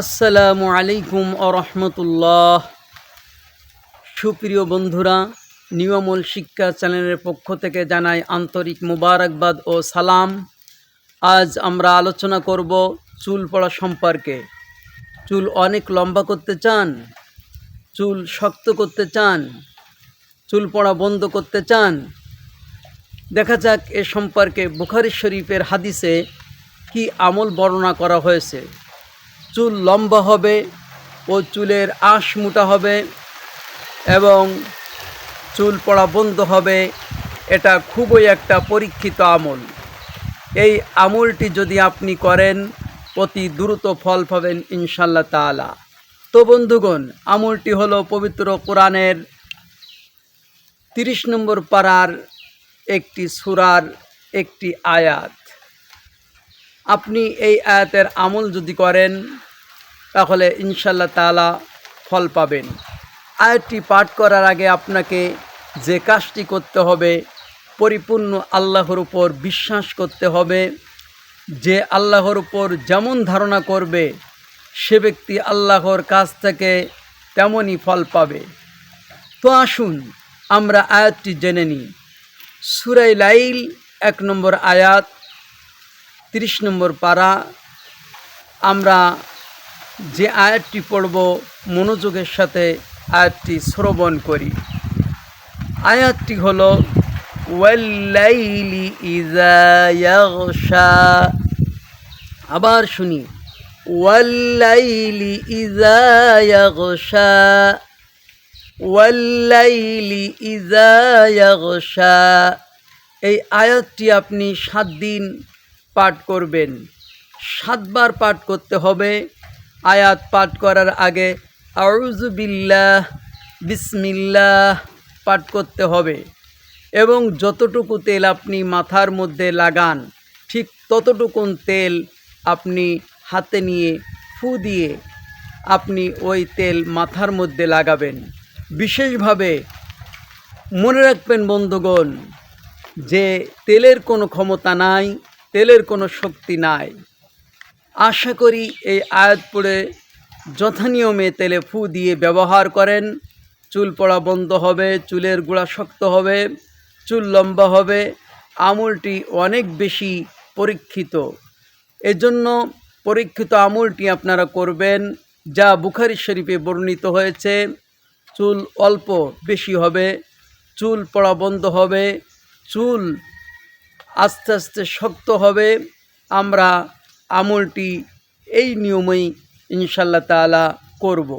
আসসালামু আলাইকুম আরহামতুল্লাহ সুপ্রিয় বন্ধুরা, নিয়মল শিক্ষা চ্যানেলের পক্ষ থেকে জানাই আন্তরিক মুবারকবাদ ও সালাম। আজ আমরা আলোচনা করব চুল পড়া সম্পর্কে। চুল অনেক লম্বা করতে চান, চুল শক্ত করতে চান, চুল পড়া বন্ধ করতে চান। দেখা যাক এ সম্পর্কে বুখারি শরীফের হাদিসে কি আমল বর্ণনা করা হয়েছে। চুল লম্বা হবে ও চুলের আঁশ মোটা হবে এবং চুল পড়া বন্ধ হবে, এটা খুবই একটা পরীক্ষিত আমল। এই আমলটি যদি আপনি করেন, অতি দ্রুত ফল পাবেন ইনশাল্লাহ তাআলা। তো বন্ধুগণ, আমলটি হলো পবিত্র কোরআনের তিরিশ নম্বর পাড়ার একটি সুরার একটি আয়াত। আপনি এই আয়াতের আমল যদি করেন তাহলে ইনশাল্লাহ তাআলা ফল পাবেন। আয়াতটি পাঠ করার আগে আপনাকে যে কাজটি করতে হবে, পরিপূর্ণ আল্লাহর উপর বিশ্বাস করতে হবে। যে আল্লাহর উপর যেমন ধারণা করবে, সে ব্যক্তি আল্লাহর কাছ থেকে তেমনই ফল পাবে। তো আসুন, আমরা আয়াতটি জেনে নিই সুরাই লাইল এক নম্বর আয়াত, তিরিশ নম্বর পারা। আমরা যে আয়াতটি পড়ব, মনোযোগের সাথে আয়াতটি শ্রবণ করি। আয়াতটি হলো, ওয়াল্লাইলি ইজা ইয়াগশা। আবার শুনি, ওয়াল্লাইলি ইজা ইয়াগশা। ওয়াল্লাইলি ইজা ইয়াগশা। এই আয়াতটি আপনি সাত দিন পাঠ করবেন। সাতবার পাঠ করতে হবে আয়াত পাঠ করার আগে আউযু বিল্লাহ, বিসমিল্লাহ পাঠ করতে হবে। এবং যতটুকু তেল আপনি মাথার মধ্যে লাগান, ঠিক ততটুকুন তেল আপনি হাতে নিয়ে ফু দিয়ে আপনি ওই তেল মাথার মধ্যে লাগাবেন। বিশেষভাবে মনে রাখবেন বন্ধুগণ, যে তেলের কোনো ক্ষমতা নাই, তেলের কোনো শক্তি নাই। আশা করি এই আয়াত পড়ে যথানিয়মে তেলে ফু দিয়ে ব্যবহার করেন। চুল পড়া বন্ধ হবে, চুলের গোড়া শক্ত হবে, চুল লম্বা হবে। আমুলটি অনেক বেশি পরীক্ষিত। এজন্য পরীক্ষিত আমলটি আপনারা করবেন, যা বুখারি শরীফে বর্ণিত হয়েছে, চুল অল্প বেশি হবে, চুল পড়া বন্ধ হবে, চুল আস্তে আস্তে শক্ত হবে। আমরা আমলটি এই নিয়মেই ইনশাল্লাহ তালা করব।